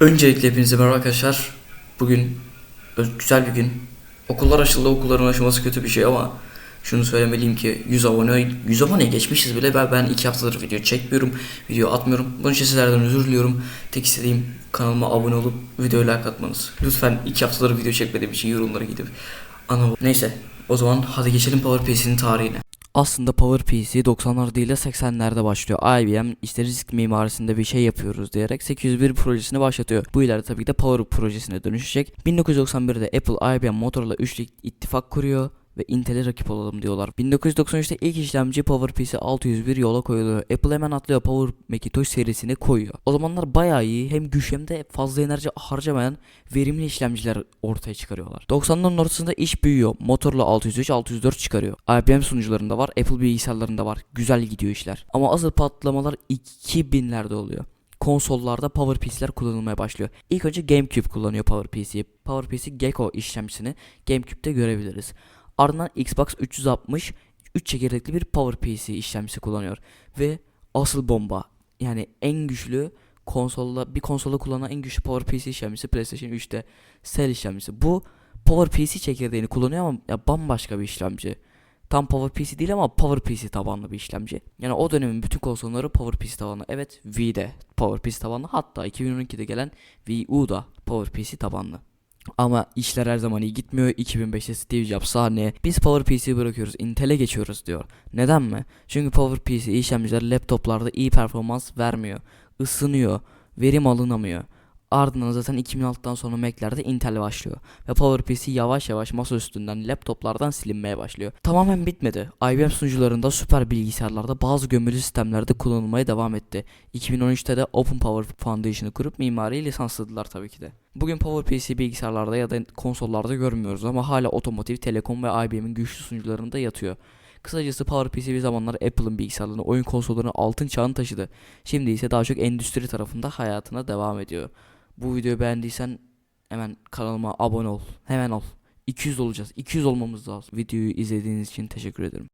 Öncelikle hepinize merhaba arkadaşlar. Bugün güzel bir gün. Okullar açıldı. Okulların açılması kötü bir şey ama şunu söylemeliyim ki 100 abone 100 abone geçmişiz bile. Ben, ben 2 haftadır video çekmiyorum. Video atmıyorum. Bunun için sizlerden özür diliyorum. Tek istediğim kanalıma abone olup videoya like atmanız. Lütfen 2 haftadır video çekmediğim için yorumlara gidip ana Neyse o zaman hadi geçelim PowerPC'nin tarihine. Aslında PowerPC 90'lar değil de 80'lerde başlıyor. IBM işte risk mimarisinde bir şey yapıyoruz diyerek 801 projesini başlatıyor. Bu ileride tabii ki de Power projesine dönüşecek. 1991'de Apple, IBM, Motorola üçlü ittifak kuruyor ve Intel'e rakip olalım diyorlar. 1993'te ilk işlemci PowerPC 601 yola koyuluyor. Apple hemen atlıyor Power Macintosh serisini koyuyor. O zamanlar bayağı iyi hem güç hem de fazla enerji harcamayan verimli işlemciler ortaya çıkarıyorlar. 90'ların ortasında iş büyüyor. Motorola 603, 604 çıkarıyor. IBM sunucularında var, Apple bilgisayarlarında var. Güzel gidiyor işler. Ama asıl patlamalar 2000'lerde oluyor konsollarda PowerPC'ler kullanılmaya başlıyor. İlk önce GameCube kullanıyor PowerPC'yi. PowerPC Gecko işlemcisini GameCube'de görebiliriz. Ardından Xbox 360 3 çekirdekli bir PowerPC işlemcisi kullanıyor. Ve asıl bomba yani en güçlü konsolda bir konsolda kullanılan en güçlü PowerPC işlemcisi PlayStation 3'te Cell işlemcisi. Bu PowerPC çekirdeğini kullanıyor ama ya bambaşka bir işlemci. Tam PowerPC değil ama PowerPC tabanlı bir işlemci. Yani o dönemin bütün konsolları PowerPC tabanlı. Evet V'de PowerPC tabanlı. Hatta 2012'de gelen Wii U da PowerPC tabanlı. Ama işler her zaman iyi gitmiyor. 2005'te Steve Jobs sahneye biz PowerPC'yi bırakıyoruz Intel'e geçiyoruz diyor. Neden mi? Çünkü PowerPC işlemciler laptoplarda iyi performans vermiyor. Isınıyor. Verim alınamıyor. Ardından zaten 2006'dan sonra Mac'lerde Intel başlıyor. Ve PowerPC yavaş yavaş masa üstünden laptoplardan silinmeye başlıyor. Tamamen bitmedi. IBM sunucularında süper bilgisayarlarda bazı gömülü sistemlerde kullanılmaya devam etti. 2013'te de Open Power Foundation'ı kurup mimariyi lisansladılar tabii ki de. Bugün PowerPC bilgisayarlarda ya da konsollarda görmüyoruz ama hala otomotiv, telekom ve IBM'in güçlü sunucularında yatıyor. Kısacası PowerPC bir zamanlar Apple'ın bilgisayarlarını, oyun konsollarını altın çağını taşıdı. Şimdi ise daha çok endüstri tarafında hayatına devam ediyor. Bu videoyu beğendiysen hemen kanalıma abone ol. Hemen ol. 200 olacağız. 200 olmamız lazım. Videoyu izlediğiniz için teşekkür ederim.